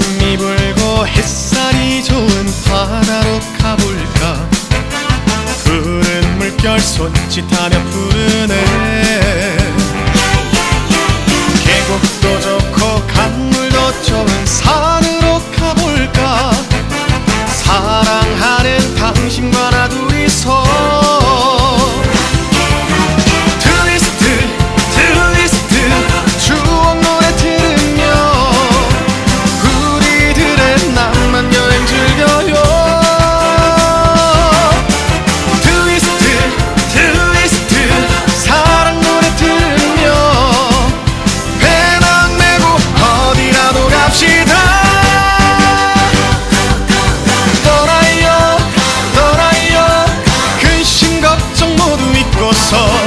바람이 불고 햇살이 좋은 바다로 가볼까? 푸른 물결 손짓하며 푸르네 corazón.